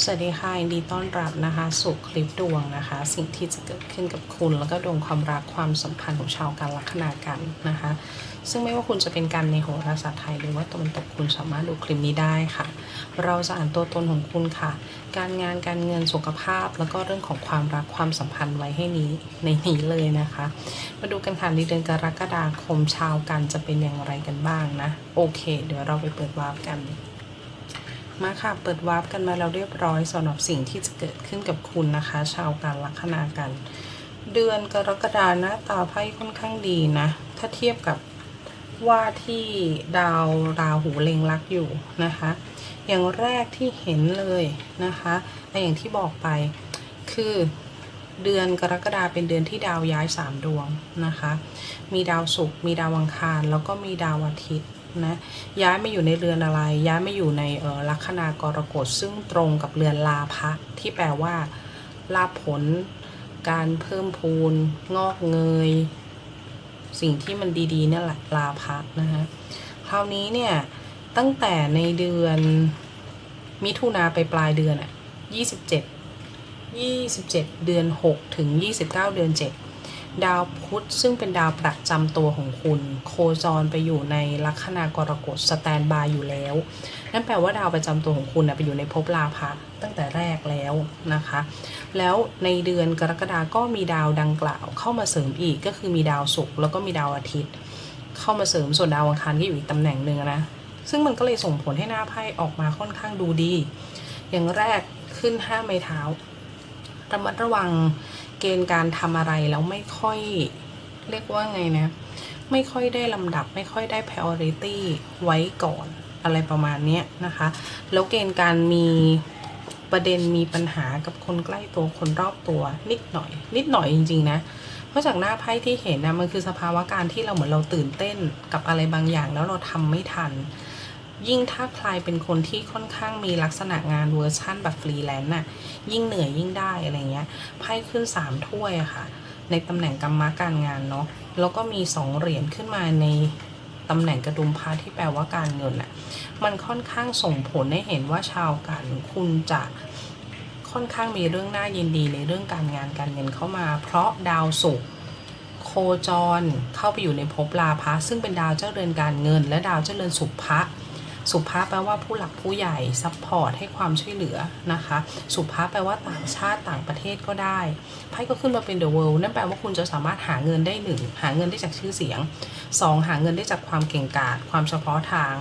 สวัสดีค่ะยินดีต้อนรับนะคะสู่คลิปดวงนะคะ สิ่งที่จะเกิดขึ้นกับคุณแล้วก็ดวงความรักความสัมพันธ์ของชาวการลัคนากันนะคะ ซึ่งไม่ว่าคุณจะเป็นการในโหราศาสตร์ไทยหรือว่าตะวันตกคุณสามารถดูคลิปนี้ได้ค่ะ เราจะอ่านตัวตนของคุณค่ะ การงานการเงินสุขภาพ แล้วก็เรื่องของความรักความสัมพันธ์ไว้ให้นี้ในนี้เลยนะคะ มาดูกันค่ะในเดือนกรกฎาคมชาวกันจะเป็นอย่างไรกันบ้างนะโอเค เดี๋ยวเราไปเปิดวาร์ปกัน มาค่ะเปิดวาร์ปกันมาแล้วเรียบร้อยสำหรับสิ่งที่จะเกิดขึ้นกับคุณนะคะ ชาวการลัคนากัน เดือนกรกฎาหน้าตาไพ่ค่อนข้างดีนะ ถ้าเทียบกับว่าที่ดาวราหูเล็งลักอยู่นะคะ อย่างแรกที่เห็นเลยนะคะและอย่างที่บอกไปคือเดือนกรกฎาเป็นเดือนที่ดาวย้ายสามดวงนะคะ มีดาวศุกร์มีดาวอังคาร แล้วก็มีดาวอาทิตย์ นะย้ายมาอยู่ในเรือนอะไร ย้ายมาอยู่ในเออลัคนากรกฎซึ่งตรงกับเรือนลาภะที่แปลว่าลาภผล การเพิ่มพูน งอกเงย สิ่งที่มันดีๆนั่นแหละลาภะนะคะคราวนี้เนี่ยตั้งแต่ในเดือนมิถุนาไปปลายเดือนอะยี่สิบเจ็ดยี่สิบเจ็ดเดือนหกถึงยี่สิบเก้าเดือนเจ็ ดาวพุธซึ่งเป็นดาวประจำตัวของคุณ โคจรไปอยู่ในลัคนากรกฎสแตนบายอยู่แล้ว นั่นแปลว่าดาวประจำตัวของคุณนะไปอยู่ในภพลาภะตั้งแต่แรกแล้วนะคะ แล้วในเดือนกรกฎาก็มีดาวดังกล่าวเข้ามาเสริมอีกก็คือมีดาวศุกร์แล้วก็มีดาวอาทิตย์ เข้ามาเสริมส่วนดาวอังคารก็อยู่อีกตำแหน่งหนึ่งนะซึ่งมันก็เลยส่งผลให้หน้าไพ่ออกมาค่อนข้างดูดี อย่างแรกขึ้นห้าไม้เท้าระมัดระวัง เกณฑ์การทำอะไรแล้วไม่ค่อยเรียกว่าไงนะ ไม่ค่อยได้ลำดับไม่ค่อยได้ priority ไว้ก่อนอะไรประมาณนี้นะคะ แล้วเกณฑ์การมีประเด็นมีปัญหากับคนใกล้ตัวคนรอบตัวนิดหน่อย นิดหน่อยจริง ๆ นะเพราะจากหน้าไพ่ที่เห็นนะมันคือสภาวะการที่เราเหมือนเราตื่นเต้นกับอะไรบางอย่าง แล้วเราทำไม่ทัน ยิ่งถ้าใครเป็นคนที่ค่อนข้างมีลักษณะงานเวอร์ชั่นแบบฟรีแลนซ์น่ะยิ่งเหนื่อยยิ่งได้อะไรเงี้ยไพ่ขึ้นสามถ้วยอะค่ะ ในตำแหน่งกรรมะการงานเนาะแล้วก็มีสองเหรียญขึ้นมาในตำแหน่งกระดุมพระที่แปลว่าการเงินอะมันค่อนข้างส่งผลให้เห็นว่าชาวกันคุณจะค่อนข้างมีเรื่องน่ายินดีในเรื่องการงานการเงินเข้ามา เพราะดาวศุกร์โคจรเข้าไปอยู่ในภพลาภะซึ่งเป็นดาวเจ้าเรือนการเงิน และดาวเจ้าเรือนสุภะ สุภาพแปลว่าผู้หลักผู้ใหญ่ซัพพอร์ตให้ความช่วยเหลือนะคะ สุภาพแปลว่าต่างชาติต่างประเทศก็ได้ไพ่ก็ขึ้นมาเป็น the world นั่นแปลว่าคุณจะสามารถหาเงินได้หนึ่งหาเงินได้จากชื่อเสียงสองหาเงินได้จากความเก่งกาจความเฉพาะทาง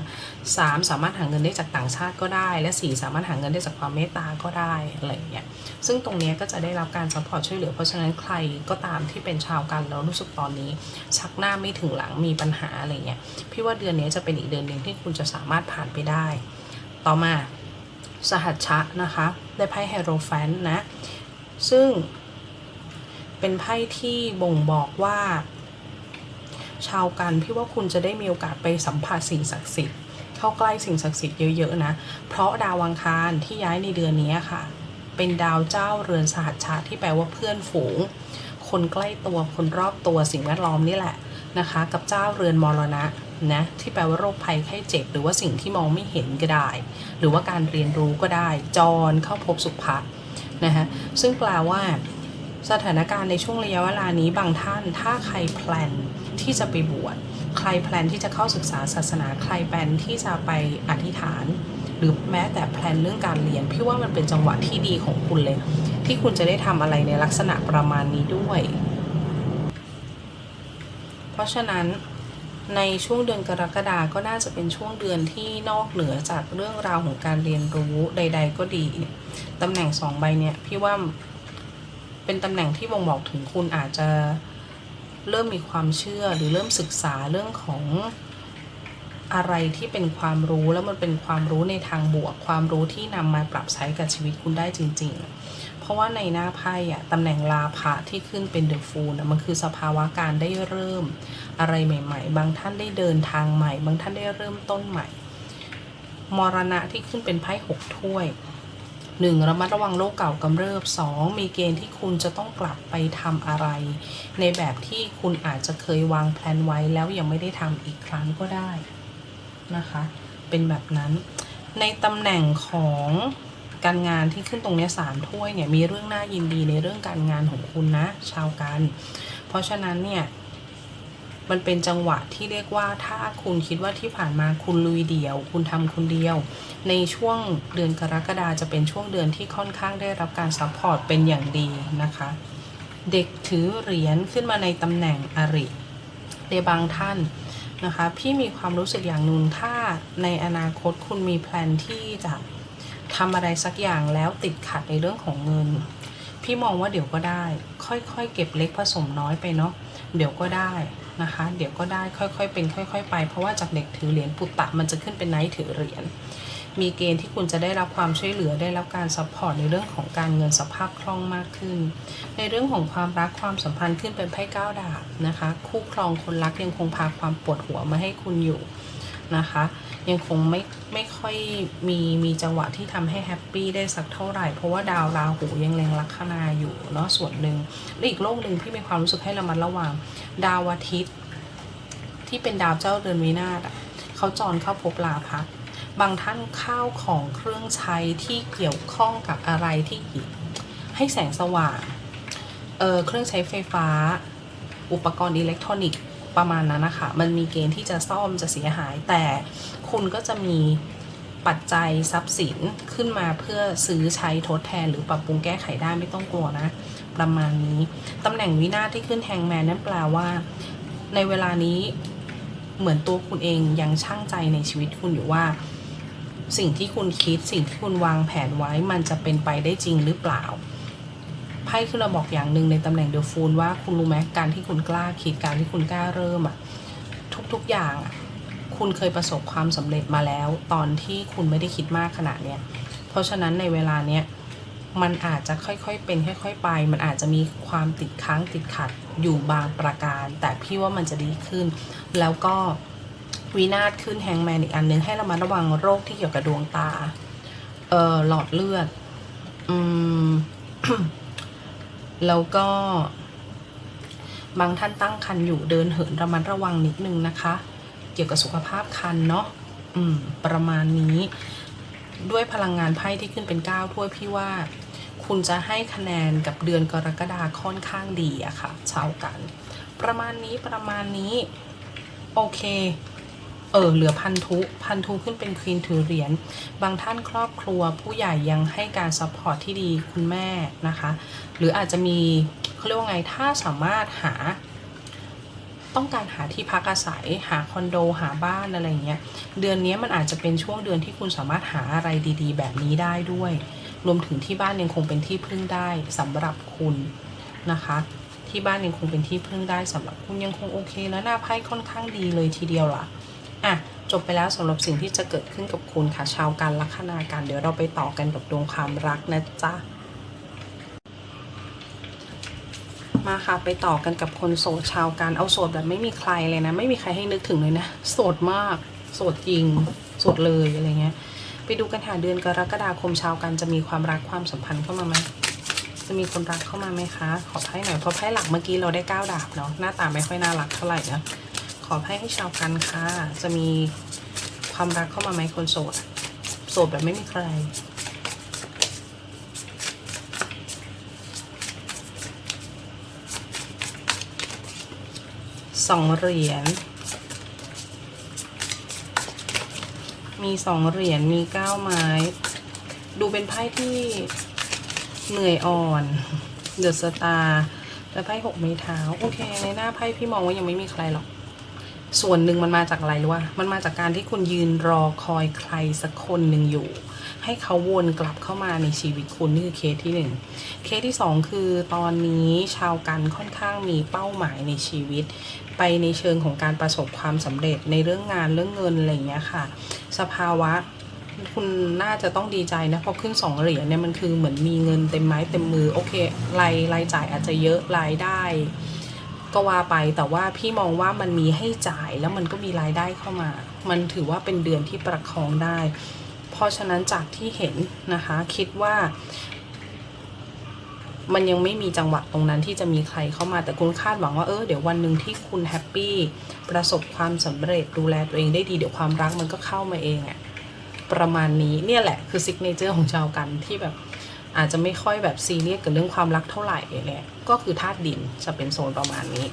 สามสามารถหาเงินได้จากต่างชาติก็ได้ และสี่สามารถหาเงินได้จากความเมตตาก็ได้อะไรอย่างเงี้ยซึ่งตรงนี้ก็จะได้รับการซัพพอร์ตช่วยเหลือ เพราะฉะนั้นใครก็ตามที่เป็นชาวกันแล้วรู้สึกตอนนี้ ชักหน้าไม่ถึงหลังมีปัญหาอะไรเงี้ยพี่ว่าเดือนนี้จะเป็นอีกเดือนหนึ่งที่คุณจะสามารถผ่านไปได้ ต่อมาสหัชชะนะคะ ได้ไพ่ไฮโรแฟนนะ ซึ่งเป็นไพ่ที่บ่งบอกว่า ชาวกันพี่ว่าคุณจะได้มีโอกาสไปสัมผัสสิ่งศักดิ์สิทธิ์เข้าใกล้สิ่งศักดิ์สิทธิ์เยอะๆนะ เพราะดาวอังคารที่ย้ายในเดือนนี้ค่ะ เป็นดาวเจ้าเรือนสหัชชะที่แปลว่าเพื่อนฝูง คนใกล้ตัวคนรอบตัวสิ่งแวดล้อมนี่แหละนะคะ กับเจ้าเรือนมรณะ นะที่แปลว่าโรคภัยไข้เจ็บ หรือว่าสิ่งที่มองไม่เห็นก็ได้ หรือว่าการเรียนรู้ก็ได้ จรเข้าพบสุภะนะคะซึ่งแปลว่าสถานการณ์ในช่วงระยะเวลานี้บางท่านถ้าใครแพลนที่จะไปบวชใครแพลนที่จะเข้าศึกษาศาสนาใครแพลนที่จะไปอธิษฐาน หรือแม้แต่แพลนเรื่องการเรียนพี่ว่ามันเป็นจังหวะที่ดีของคุณเลย ที่คุณจะได้ทำอะไรในลักษณะประมาณนี้ด้วย เพราะฉะนั้น ในช่วงเดือนกรกฎาก็น่าจะเป็นช่วงเดือนที่นอกเหนือจากเรื่องราวของการเรียนรู้ใด ๆ ก็ดีตำแหน่งสองใบเนี่ยพี่ว่าเป็นตำแหน่งที่บ่งบอกถึงคุณอาจจะเริ่มมีความเชื่อหรือเริ่มศึกษาเรื่องของอะไรที่เป็นความรู้แล้วมันเป็นความรู้ในทางบวก ความรู้ที่นำมาปรับใช้กับชีวิตคุณได้จริง ๆ เพราะว่าในหน้าไพ่อะตำแหน่งลาภะที่ขึ้นเป็นเดอะฟูลมันคือสภาวะการได้เริ่มอะไรใหม่ ๆ บางท่านได้เดินทางใหม่ บางท่านได้เริ่มต้นใหม่ มรณะที่ขึ้นเป็นไพ่หกถ้วยหนึ่งระมัดระวังโรคเก่ากำเริบสองมีเกณฑ์ที่คุณจะต้องกลับไปทำอะไร ในแบบที่คุณอาจจะเคยวางแผนไว้แล้วยังไม่ได้ทำอีกครั้งก็ได้นะคะ เป็นแบบนั้น ในตำแหน่งของ การงานที่ขึ้นตรงนี้สามถ้วยเนี่ยมีเรื่องน่ายินดีในเรื่องการงานของคุณนะ ชาวกัน เพราะฉะนั้นเนี่ยมันเป็นจังหวะที่เรียกว่าถ้าคุณคิดว่าที่ผ่านมาคุณลุยเดี่ยว คุณทำคนเดียว ในช่วงเดือนกรกฎาจะเป็นช่วงเดือนที่ค่อนข้างได้รับการซัพพอร์ตเป็นอย่างดีนะคะ เด็กถือเหรียญขึ้นมาในตำแหน่งอริในบางท่านนะคะ พี่มีความรู้สึกอย่างนึ่งถ้าในอนาคตคุณมีแพลนที่จะ ทำอะไรสักอย่างแล้วติดขัดในเรื่องของเงิน พี่มองว่าเดี๋ยวก็ได้ ค่อยๆ เก็บเล็กผสมน้อยไปเนาะเดี๋ยวก็ได้นะคะ เดี๋ยวก็ได้ค่อยๆ เป็น ค่อย ๆ ไป เพราะว่าจากเด็กถือเหรียญปุตตะมันจะขึ้นเป็นไนท์ถือเหรียญมีเกณฑ์ที่คุณจะได้รับความช่วยเหลือได้รับการซัพพอร์ตในเรื่องของการเงินสภาพคล่องมากขึ้น ในเรื่องของความรักความสัมพันธ์ขึ้นเป็นไพ่ก้าดาบนะคะ คู่ครองคนรักยังคงพาความปวดหัวมาให้คุณอยู่ นะคะ ยังคงไม่ไม่ค่อยมีมีจังหวะที่ทำให้แฮปปี้ได้สักเท่าไหร่ เพราะว่าดาวราหูยังแรงลัคนาอยู่เนาะส่วนหนึ่งและอีกโลกหนึ่งพี่มีความรู้สึกให้ระมัดระวังดาวอาทิตย์ ที่เป็นดาวเจ้าเรือนวินาศอะเขาจรเข้าภพลาพักบางท่านข้าวของเครื่องใช้ที่เกี่ยวข้องกับอะไรที่ให้แสงสว่างเออเครื่องใช้ไฟฟ้า อุปกรณ์อิเล็กทรอนิกส์ ประมาณนั้นนะคะ มันมีเกณฑ์ที่จะซ่อมจะเสียหาย แต่คุณก็จะมีปัจจัยทรัพย์สินขึ้นมาเพื่อซื้อใช้ทดแทนหรือปรับปรุงแก้ไขได้ไม่ต้องกลัวนะ ประมาณนี้ ตำแหน่งวินาศที่ขึ้นแฮงแมนนั่นแปลว่า ในเวลานี้เหมือนตัวคุณเองยังช่างใจในชีวิตคุณอยู่ว่า สิ่งที่คุณคิดสิ่งที่คุณวางแผนไว้มันจะเป็นไปได้จริงหรือเปล่า พ่คือเราบอกอย่างหนึ่งในตำแหน่งเดอะฟูลว่าคุณรู้ไหมการที่คุณกล้าคิดการที่คุณกล้าเริ่มอะทุกๆอย่างอะคุณเคยประสบความสำเร็จมาแล้ว ตอนที่คุณไม่ได้คิดมากขนาดเนี้ยเพราะฉะนั้นในเวลาเนี้ยมันอาจจะค่อยๆเป็นค่อย ๆ ไป มันอาจจะมีความติดค้างติดขัดอยู่บางประการ แต่พี่ว่ามันจะดีขึ้น แล้วก็วินาศขึ้นแฮงแมนอีกอันนึงให้เรามาระวังโรคที่เกี่ยวกับดวงตา เอ่อหลอดเลือด อืม แล้วก็ บางท่านตั้งคันอยู่เดินเหินระมัดระวังนิดนึงนะคะ เกี่ยวกับสุขภาพคันเนาะอืม ประมาณนี้ ด้วยพลังงานไพ่ที่ขึ้นเป็น9ถ้วยพี่ว่า คุณจะให้คะแนนกับเดือนกรกฎาค่อนข้างดีอะค่ะชาวกัน ประมาณนี้ประมาณนี้ โอเค เออเหลือพันธุ พันธุขึ้นเป็นควีนถือเหรียญ บางท่านครอบครัวผู้ใหญ่ยังให้การซัพพอร์ตที่ดีคุณแม่นะคะ หรืออาจจะมีเขาเรียกว่าไง ถ้าสามารถหา ต้องการหาที่พักอาศัย หาคอนโด หาบ้านอะไรเงี้ย เดือนนี้มันอาจจะเป็นช่วงเดือนที่คุณสามารถหาอะไรดี ๆ แบบนี้ได้ด้วย รวมถึงที่บ้านยังคงเป็นที่พึ่งได้สำหรับคุณนะคะที่บ้านยังคงเป็นที่พึ่งได้สำหรับคุณยังคงโอเคนะหน้าไพ่ค่อนข้างดีเลยทีเดียวล่ะ อะจบไปแล้วสำหรับสิ่งที่จะเกิดขึ้นกับคุณค่ะชาวการลัคนาการเดี๋ยวเราไปต่อกันกับดวงความรักนะจ๊ะมาค่ะไปต่อกันกับคนโสดชาวการเอาโสดแบบไม่มีใครเลยนะ ไม่มีใครให้นึกถึงเลยนะ โสดมาก โสดจริง โสดเลยอะไรเงี้ย ไปดูกันค่ะเดือนกรกฎาคมชาวกันจะมีความรักความสัมพันธ์เข้ามาไหมจะมีคนรักเข้ามาไหมคะ ขอไพ่หน่อยเพราะไพ่หลักเมื่อกี้เราได้ก้าดาบเนาะหน้าตาไม่ค่อยน่ารักเท่าไหร่นะ อไพ่ให้ชาวกันค่ะ จะมีความรักเข้ามาไหมคนโสด โสดแบบไม่มีใคร สองเหรียญ มีสองเหรียญ มีเก้าไม้ ดูเป็นไพ่ที่เหนื่อยอ่อน เดือะสตาร์และไพ่หกไม้เท้า โอเค ในหน้าไพ่พี่มองว่ายังไม่มีใครหรอก ส่วนหนึ่งมันมาจากอะไรรู้ว่ามันมาจากการที่คุณยืนรอคอยใครสักคนหนึ่งอยู่ ให้เขาวนกลับเข้ามาในชีวิตคุณนี่คือเคสที่หนึ่งเคสที่สองคือตอนนี้ชาวกันค่อนข้างมีเป้าหมายในชีวิต ไปในเชิงของการประสบความสำเร็จในเรื่องงานเรื่องเงินอะไรอย่างเงี้ยค่ะ สภาวะคุณน่าจะต้องดีใจนะเพราะขึ้นสองเหรียญเนี่ยมันคือเหมือนมีเงินเต็มไม้เต็มมือโอเครายรายจ่ายอาจจะเยอะรายได้ ก็ว่าไปแต่ว่าพี่มองว่ามันมีให้จ่ายแล้วมันก็มีรายได้เข้ามา มันถือว่าเป็นเดือนที่ประคองได้ เพราะฉะนั้นจากที่เห็นนะคะ คิดว่า มันยังไม่มีจังหวะตรงนั้นที่จะมีใครเข้ามาแต่คุณคาดหวังว่าเออเดี๋ยววันหนึ่งที่คุณแฮปปี้ประสบความสำเร็จดูแลตัวเองได้ดีเดี๋ยวความรักมันก็เข้ามาเองอะประมาณนี้เนี่ยแหละคือซิกเนเจอร์ของชาวกันที่แบบ อาจจะไม่ค่อยแบบซีเรียสกับเรื่องความรักเท่าไหร่เนี่ยก็คือธาตุดินจะเป็นโซนประมาณนี้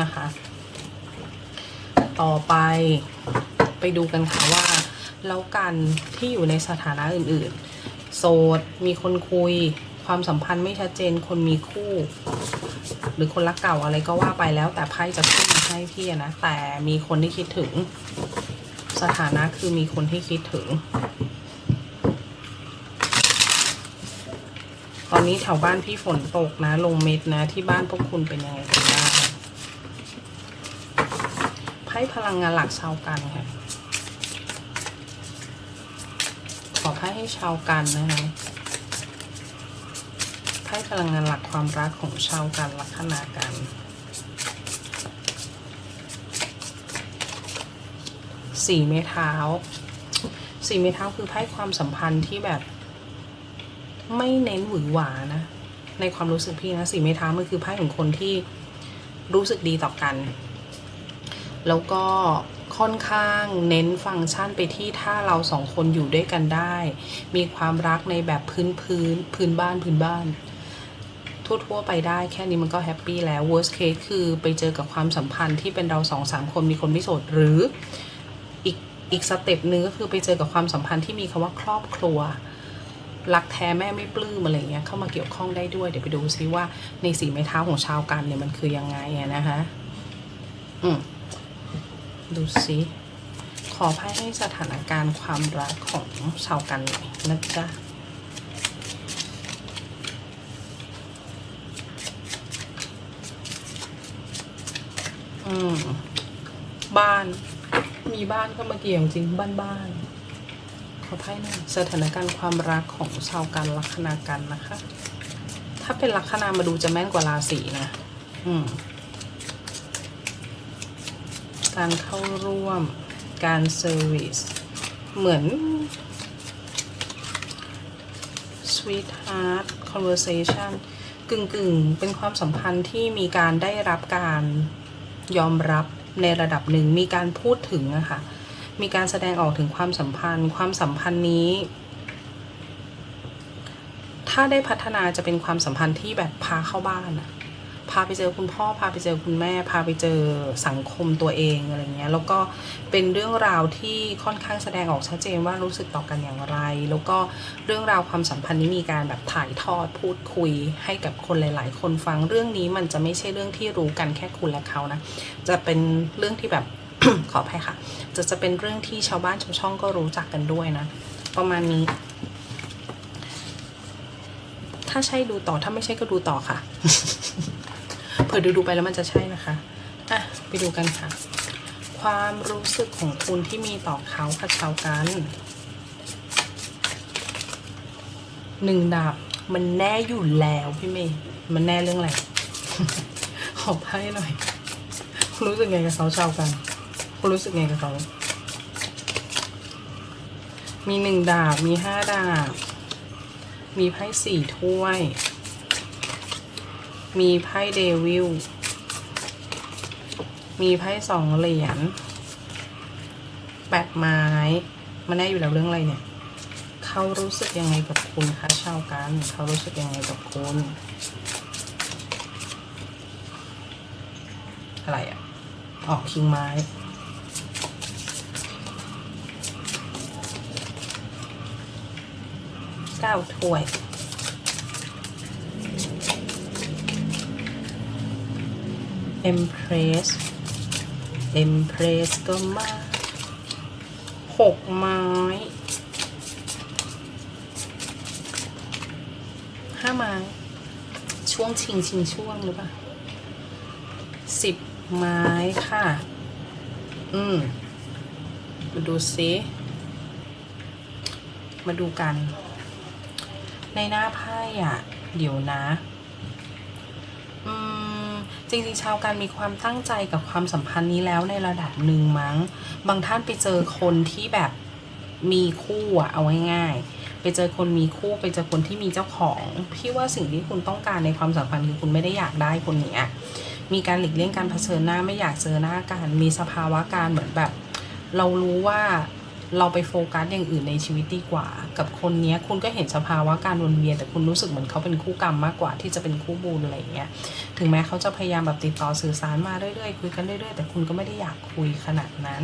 นะคะ ต่อไปไปดูกันค่ะว่า แล้วกันที่อยู่ในสถานะอื่นๆ โสดมีคนคุย ความสัมพันธ์ไม่ชัดเจนคนมีคู่ หรือคนรักเก่าอะไรก็ว่าไปแล้วแต่ไพ่จะขึ้นมาให้พี่นะ แต่มีคนที่คิดถึง สถานะคือมีคนที่คิดถึง ตอนนี้แถวบ้านพี่ฝนตกนะ ลงเม็ดนะ ที่บ้านพวกคุณเป็นยังไงกันบ้างไพ่พลังงานหลักชาวกันค่ะขอไพ่ให้ชาวกันนะคะไพ่พลังงานหลักความรักของชาวกันลัคนากันสี่เมเท้าสี่เมเท้าคือไพ่ความสัมพันธ์ที่แบบ ไม่เน้นหวือหวานะ ในความรู้สึกพี่นะสี่เมเท้ามันคือไพ่ของคนที่รู้สึกดีต่อกัน แล้วก็ค่อนข้างเน้นฟังก์ชันไปที่ถ้าเราสองคนอยู่ด้วยกันได้ มีความรักในแบบพื้นพื้นพื้นบ้านพื้นบ้าน ทั่วๆไปได้แค่นี้มันก็แฮปปี้แล้ว worst case คือไปเจอกับความสัมพันธ์ที่เป็นเราสองสามคนมีคนไม่โสดหรืออีกอีกสเต็ปนึงก็คือไปเจอกับความสัมพันธ์ที่มีคำว่าครอบครัว รักแท้แม่ไม่ปลื้มอะไรเงี้ยเข้ามาเกี่ยวข้องได้ด้วยเดี๋ยวไปดูซิว่าในสีไม้เท้าของชาวกันเนี่ยมันคือยังไงนะคะอืมดูซิขอไพ่ให้สถานการณ์ความรักของชาวกันหน่อยนะจ๊ะอืมบ้านมีบ้านก็มาเกี่ยวจริงบ้านบ้าน ขอไพ่หน่อยสถานการณ์ความรักของชาวกันลัคนากันนะคะ ถ้าเป็นลัคนามาดูจะแม่นกว่าราศีนะ อืม การเข้าร่วม การเซอร์วิส เหมือน sweetheart conversation กึ่งกึ่งๆเป็นความสัมพันธ์ที่มีการได้รับการยอมรับในระดับหนึ่ง มีการพูดถึงอะค่ะ มีการแสดงออกถึงความสัมพันธ์ ความสัมพันธ์นี้ ถ้าได้พัฒนาจะเป็นความสัมพันธ์ที่แบบพาเข้าบ้านอะพาไปเจอคุณพ่อพาไปเจอคุณแม่ พาไปเจอสังคมตัวเองอะไรเงี้ยแล้วก็เป็นเรื่องราวที่ค่อนข้างแสดงออกชัดเจนว่ารู้สึกต่อกันอย่างไร แล้วก็เรื่องราวความสัมพันธ์นี้มีการแบบถ่ายทอดพูดคุยให้กับคนหลาย ๆ คนฟังเรื่องนี้มันจะไม่ใช่เรื่องที่รู้กันแค่คุณและเขานะจะเป็นเรื่องที่แบบ ขออภัยค่ะ จะจะเป็นเรื่องที่ชาวบ้านชาวช่องก็รู้จักกันด้วยนะ ประมาณนี้ ถ้าใช่ดูต่อถ้าไม่ใช่ก็ดูต่อค่ะ เผื่อดูดูๆไปแล้วมันจะใช่นะคะอะไปดูกันค่ะ ความรู้สึกของคุณที่มีต่อเขาค่ะชาวกันหนึ่งดาบมันแน่อยู่แล้วพี่เมย์มันแน่เรื่องอะไรขอไพ่หน่อย รู้สึกไงกับเขาชาวกัน คุณรู้สึกไงกับเขา มีหนึ่งดาบ มีห้าดาบ มีไพ่สี่ถ้วย มีไพ่เดวิล มีไพ่สองเหรียญแปดไม้ มันแน่อยู่แล้วเรื่องอะไรเนี่ย เขารู้สึกยังไงกับคุณคะชาวกัน เขารู้สึกยังไงกับคุณอะไรอะออกคิงไม้ ก้าถ้วย Empress Empress ก็มาหกไม้ห้าไม้ ช่วงชิงชิงช่วงหรือเปล่าสิบไม้ค่ะ อืมมาดูซิมาดูกัน ในหน้าไพ่อะ เดี๋ยวนะ อืม จริงๆ ชาวการมีความตั้งใจกับความสัมพันธ์นี้แล้วในระดับหนึ่งมั้ง บางท่านไปเจอคนที่แบบมีคู่อะเอาง่ายๆ ไปเจอคนมีคู่ไปเจอคนที่มีเจ้าของ พี่ว่าสิ่งที่คุณต้องการในความสัมพันธ์คือคุณไม่ได้อยากได้คนเนี้ย มีการหลีกเลี่ยงการเผชิญหน้าไม่อยากเจอหน้ากัน มีสภาวะการเหมือนแบบ เรารู้ว่า เราไปโฟกัสอย่างอื่นในชีวิตดีกว่า กับคนเนี้ยคุณก็เห็นสภาวะการวนเวียนแต่คุณรู้สึกเหมือนเขาเป็นคู่กรรมมากกว่าที่จะเป็นคู่บุญอะไรอย่างเงี้ยถึงแม้เขาจะพยายามแบบติดต่อสื่อสารมาเรื่อยๆคุยกันเรื่อยๆแต่คุณก็ไม่ได้อยากคุยขนาดนั้น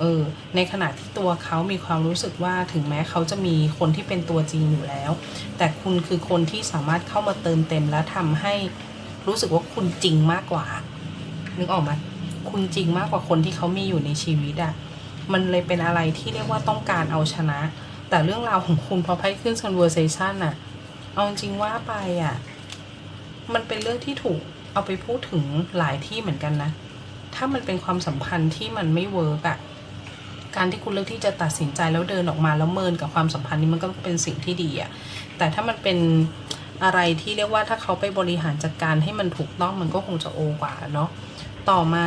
เออในขณะที่ตัวเขามีความรู้สึกว่าถึงแม้เขาจะมีคนที่เป็นตัวจริงอยู่แล้ว แต่คุณคือคนที่สามารถเข้ามาเติมเต็มและทำให้รู้สึกว่าคุณจริงมากกว่านึกออกไหมคุณจริงมากกว่าคนที่เขามีอยู่ในชีวิตอะ มันเลยเป็นอะไรที่เรียกว่าต้องการเอาชนะ แต่เรื่องราวของคุณพอไพ่ขึ้น conversation อะเอาจริงว่าไปอะมันเป็นเรื่องที่ถูกเอาไปพูดถึงหลายที่เหมือนกันนะ ถ้ามันเป็นความสัมพันธ์ที่มันไม่เวิร์กอะการที่คุณเลือกที่จะตัดสินใจแล้วเดินออกมาแล้วเมินกับความสัมพันธ์นี้มันก็เป็นสิ่งที่ดีอะแต่ถ้ามันเป็นอะไรที่เรียกว่าถ้าเขาไปบริหารจัดการให้มันถูกต้องมันก็คงจะโอกว่าเนาะต่อมา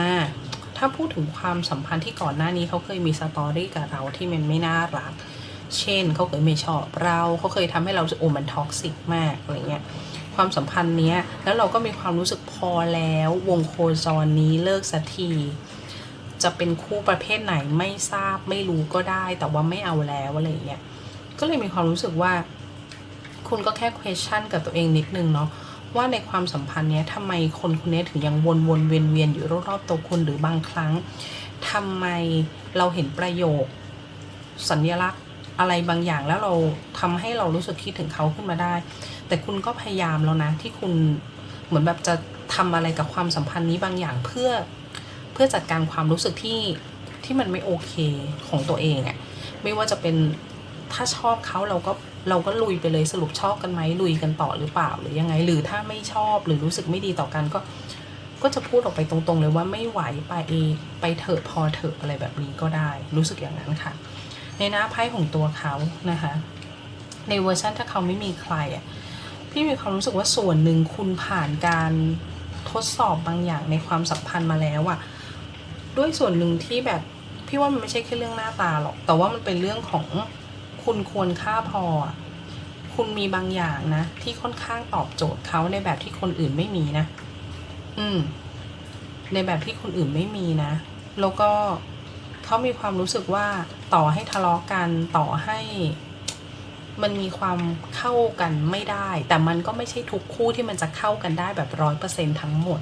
ถ้าพูดถึงความสัมพันธ์ที่ก่อนหน้านี้เขาเคยมีสตอรี่กับเราที่มันไม่น่ารัก เช่นเขาเคยไม่ชอบเราเขาเคยทำให้เราโอ้มันท็อกซิกมากอะไรเงี้ยความสัมพันธ์เนี้ยแล้วเราก็มีความรู้สึกพอแล้ววงโคจรนี้เลิกสักทีจะเป็นคู่ประเภทไหนไม่ทราบไม่รู้ก็ได้ แต่ว่าไม่เอาแล้วอะไรเงี้ยก็เลยมีความรู้สึกว่า คุณก็แค่ question กับตัวเองนิดนึงเนาะ ว่าในความสัมพันธ์เนี้ยทำไมคนคนนี้ถึงยังวนวนเวียนเวียนอยู่รอบๆตัวคุณหรือบางครั้งทำไมเราเห็นประโยค สัญลักษณ์อะไรบางอย่างแล้วเราทำให้เรารู้สึกคิดถึงเขาขึ้นมาได้ แต่คุณก็พยายามแล้วนะ ที่คุณเหมือนแบบจะทำอะไรกับความสัมพันธ์นี้บางอย่างเพื่อเพื่อจัดการความรู้สึกที่ที่มันไม่โอเคของตัวเองอะไม่ว่าจะเป็นถ้าชอบเขาเราก็ เราก็ลุยไปเลยสรุปชอบกันไหมลุยกันต่อหรือเปล่าหรือยังไง หรือถ้าไม่ชอบหรือรู้สึกไม่ดีต่อกันก็ ก็จะพูดออกไปตรงๆ เลยว่าไม่ไหวไปเอไปเถอะพอเถอะอะไรแบบนี้ก็ได้ รู้สึกอย่างนั้นค่ะ ในหน้าไพ่ของตัวเขานะคะในเวอร์ชันถ้าเขาไม่มีใครอะพี่มีความรู้สึกว่าส่วนหนึ่งคุณผ่านการทดสอบบางอย่างในความสัมพันธ์มาแล้วอะด้วยส่วนหนึ่งที่แบบพี่ว่ามันไม่ใช่แค่เรื่องหน้าตาหรอก แต่ว่ามันเป็นเรื่องของ คุณควรค่าพอ คุณมีบางอย่างนะ ที่ค่อนข้างตอบโจทย์เขาในแบบที่คนอื่นไม่มีนะ อืม ในแบบที่คนอื่นไม่มีนะ แล้วก็เขามีความรู้สึกว่าต่อให้ทะเลาะกันต่อให้ มันมีความเข้ากันไม่ได้ แต่มันก็ไม่ใช่ทุกคู่ที่มันจะเข้ากันได้แบบร้อยเปอร์เซ็นทั้งหมด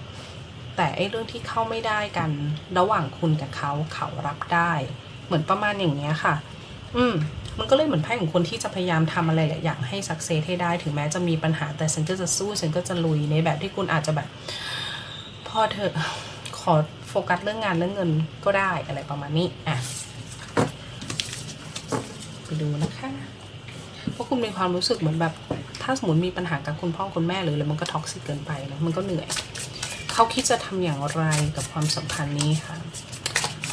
แต่ไอ้เรื่องที่เข้าไม่ได้กัน ระหว่างคุณกับเขาเขารับได้ เหมือนประมาณอย่างเนี้ยค่ะ อืม มันก็เลยเหมือนไพ่ของคนที่จะพยายามทำอะไรหลายอย่างให้สักเซสให้ได้ถึงแม้จะมีปัญหาแต่ฉันก็จะสู้ฉันก็จะลุยในแบบที่คุณอาจจะแบบพอเถอขอโฟกัสเรื่องงานเรื่องเงินก็ได้อะไรประมาณนี้อะไปดูนะคะเพราะคุณมีความรู้สึกเหมือนแบบ ถ้าสมมติมีปัญหากับคุณพ่อคุณแม่หรืออะไรมันก็ท็อกซิกเกินไปนะมันก็เหนื่อยเขาคิดจะทำอย่างไรกับความสัมพันธ์นี้ค่ะ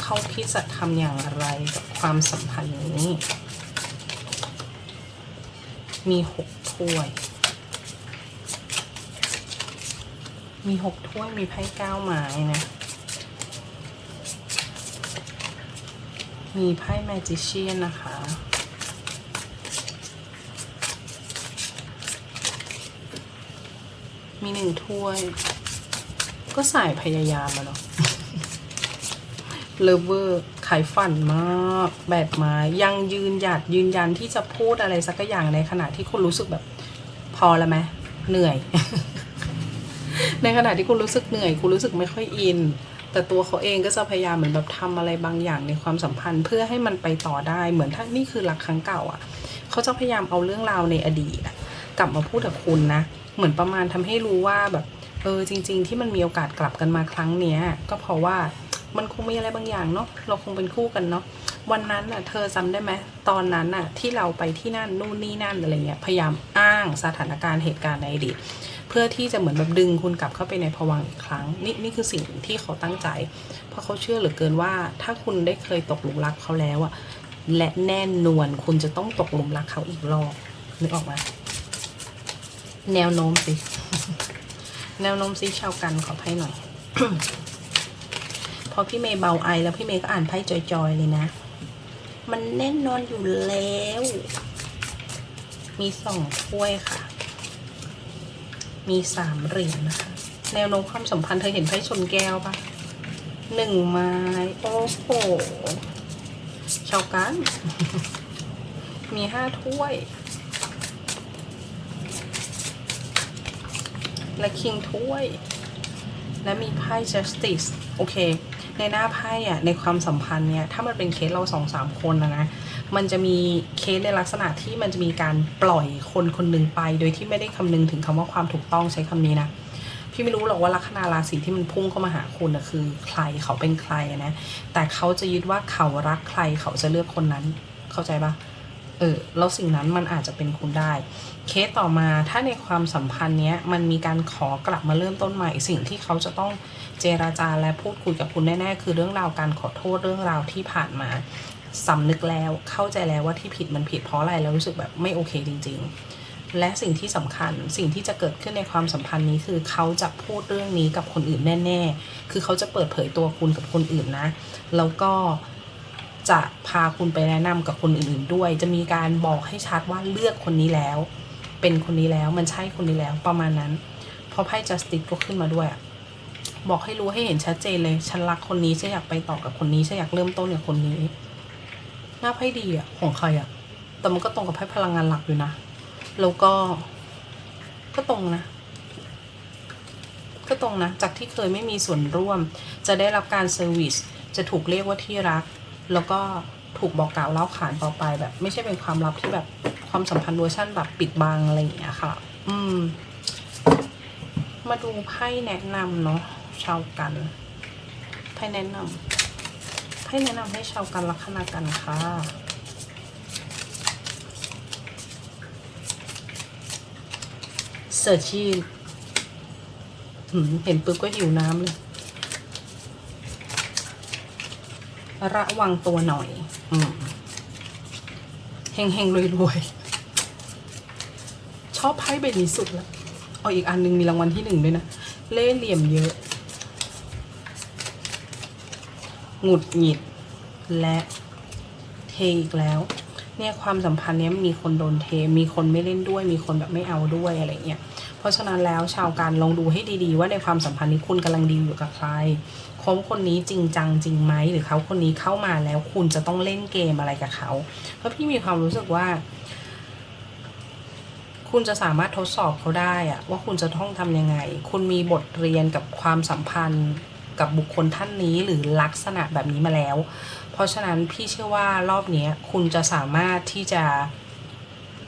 เขาคิดจะทำอย่างไรกับความสัมพันธ์นี้ มีหกถ้วย มีหกถ้วยมีไพ่เก้าไม้นะ มีไพ่แมจิเชียนนะคะมีหนึ่งถ้วย ก็สายพยายามมาเนาะเลเวอร์ายฝันมากแบบม้ยังยืนหยัดยืนยันที่จะพูดอะไรสักอย่างในขณะที่คุณรู้สึกแบบ พอแล้วไหมเหนื่อย ในขณะที่คุณรู้สึกเหนื่อย คุณรู้สึกไม่ค่อยอิน แต่ตัวเขาเองก็จะพยายามเหมือนแบบทำอะไรบางอย่างในความสัมพันธ์ เพื่อให้มันไปต่อได้เหมือนถ้านี่คือรักครั้งเก่าอะ เขาจะพยายามเอาเรื่องราวในอดีตกลับมาพูดกับคุณนะเหมือนประมาณทำให้รู้ว่าแบบเออจริง ๆ ที่มันมีโอกาสกลับกันมาครั้งเนี้ย ก็เพราะว่า มันคงมีอะไรบางอย่างเนาะเราคงเป็นคู่กันเนาะวันนั้นน่ะเธอจำได้ไหมตอนนั้นน่ะที่เราไปที่นั่นนู่นนี่นั่นอะไรเงี้ยพยายามอ้างสถานการณ์เหตุการณ์ในอดีตเพื่อที่จะเหมือนแบบดึงคุณกลับเข้าไปในภวังอีกครั้งนี่นี่คือสิ่งที่เขาตั้งใจ เพราะเขาเชื่อเหลือเกินว่า ถ้าคุณได้เคยตกหลุมรักเขาแล้วอะและแน่นวนคุณจะต้องตกหลุมรักเขาอีกรอบนึกออกมาแนวโน้มสิ แนวโน้มสิชาวกันขอไพ่หน่อย พอพี่เมย์เบาไอแล้วพี่เมย์ก็อ่านไพ่จอยๆเลยนะ มันแน่นอนอยู่แล้ว มีสองถ้วยค่ะ มีสามเหรียญนะคะ แนวโน้มความสัมพันธ์เธอเห็นไพ่ชนแก้วปะหนึ่งไม้ โอ้โหชาวกัน มีห้าถ้วย และคิงถ้วย และมีไพ่ justice โอเค ในหน้าไพ่อะในความสัมพันธ์เนี่ยถ้ามันเป็นเคสเราสองสามคนนะนะมันจะมีเคสในลักษณะที่มันจะมีการปล่อยคนคนหนึ่งไป โดยที่ไม่ได้คำนึงถึงคำว่าความถูกต้องใช้คำนี้นะพี่ไม่รู้หรอกว่าลัคนาราศีที่มันพุ่งเข้ามาหาคุณนะคือใครเขาเป็นใครนะแต่เขาจะยึดว่าเขารักใครเขาจะเลือกคนนั้นเข้าใจปะ เออแล้วสิ่งนั้นมันอาจจะเป็นคุณได้ เคสต่อมาถ้าในความสัมพันธ์เนี้ยมันมีการขอกลับมาเริ่มต้นใหม่ สิ่งที่เขาจะต้องเจราจาและพูดคุยกับคุณแน่ๆ คือเรื่องราวการขอโทษเรื่องราวที่ผ่านมาสำนึกแล้วเข้าใจแล้วว่าที่ผิดมันผิดเพราะอะไรแล้วรู้สึกแบบไม่โอเคจริง ๆ และสิ่งที่สำคัญสิ่งที่จะเกิดขึ้นในความสัมพันธ์นี้คือเขาจะพูดเรื่องนี้กับคนอื่นแน่ ๆ คือเขาจะเปิดเผยตัวคุณกับคนอื่นนะ แล้วก็ จะพาคุณไปแนะนำกับคนอื่นๆด้วย จะมีการบอกให้ชัดว่าเลือกคนนี้แล้ว เป็นคนนี้แล้วมันใช่คนนี้แล้วประมาณนั้นเพราะไพ่ justice ก็ขึ้นมาด้วยอะบอกให้รู้ให้เห็นชัดเจนเลยฉันรักคนนี้ฉันอยากไปต่อกับคนนี้ฉันอยากเริ่มต้นกับคนนี้ หน้าไพ่ดีอะของใครอะแต่มันก็ตรงกับไพ่พลังงานหลักอยู่นะแล้วก็ ก็ตรงนะก็ตรงนะ จากที่เคยไม่มีส่วนร่วม จะได้รับการเซอร์วิส จะถูกเรียกว่าที่รัก แล้วก็ถูกบอกกล่าวเล่าขานต่อไปแบบ ไม่ใช่เป็นความลับที่แบบความสัมพันธ์เวอร์ชันแบบปิดบังอะไรอย่างเงี้ยค่ะ อืม มาดูไพ่แนะนำเนาะชาวกันไพ่แนะนำไพ่แนะนำให้ชาวกันลัคนากันค่ะเสิร์ชีเห็นปุ๊บก็หิวน้ำเลย ระวังตัวหน่อยอืมเฮงเฮงรวยรวยๆชอบไพ่ใบนี้สุดแล้วเอาอีกอันหนึงมีรางวัลที่หนึ่งด้วยนะ เล่ห์เหลี่ยมเยอะ หงุดหงิด และเทอีกแล้ว เนี่ยความสัมพันธ์เนี้ยมีคนโดนเท มีคนไม่เล่นด้วย มีคนแบบไม่เอาด้วยอะไรเงี้ย เพราะฉะนั้นแล้วชาวการลองดูให้ดีๆ ว่าในความสัมพันธ์นี้คุณกำลังดีลอยู่กับใคร คบคนนี้จริงจังจริงไหมหรือเขาคนนี้เข้ามาแล้วคุณจะต้องเล่นเกมอะไรกับเขา เพราะพี่มีความรู้สึกว่า คุณจะสามารถทดสอบเขาได้อะว่าคุณจะต้องทำยังไง คุณมีบทเรียนกับความสัมพันธ์กับบุคคลท่านนี้หรือลักษณะแบบนี้มาแล้ว เพราะฉะนั้นพี่เชื่อว่ารอบนี้คุณจะสามารถที่จะ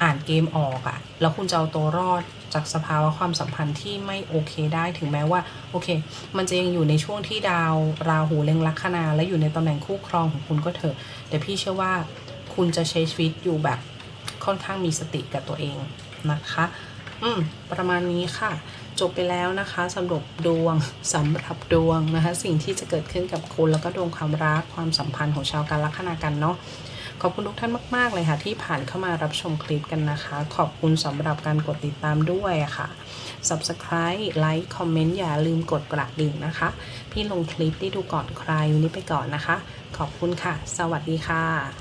อ่านเกมออกอะแล้วคุณจะเอาตัวรอด จากสภาวะความสัมพันธ์ที่ไม่โอเคได้ถึงแม้ว่าโอเค มันจะยังอยู่ในช่วงที่ดาวราหูเล็งลัคนา และอยู่ในตำแหน่งคู่ครองของคุณก็เถอะแต่พี่เชื่อว่าคุณจะใช้ชีวิตอยู่แบบค่อนข้างมีสติกับตัวเองนะคะ อืม ประมาณนี้ค่ะ จบไปแล้วนะคะสำหรับดวงสำหรับดวงนะคะ สิ่งที่จะเกิดขึ้นกับคุณแล้วก็ดวงความรักความสัมพันธ์ของชาวการลัคนากันเนาะ ขอบคุณทุกท่านมาก ๆ เลยค่ะ ที่ผ่านเข้ามารับชมคลิปกันนะคะ ขอบคุณสำหรับการกดติดตามด้วยค่ะ subscribe ไลค์คอมเมนต์อย่าลืมกดกระดิ่งนะคะ พี่ลงคลิปได้ดูก่อนใครวันนี้ไปก่อนนะคะ ขอบคุณค่ะ สวัสดีค่ะ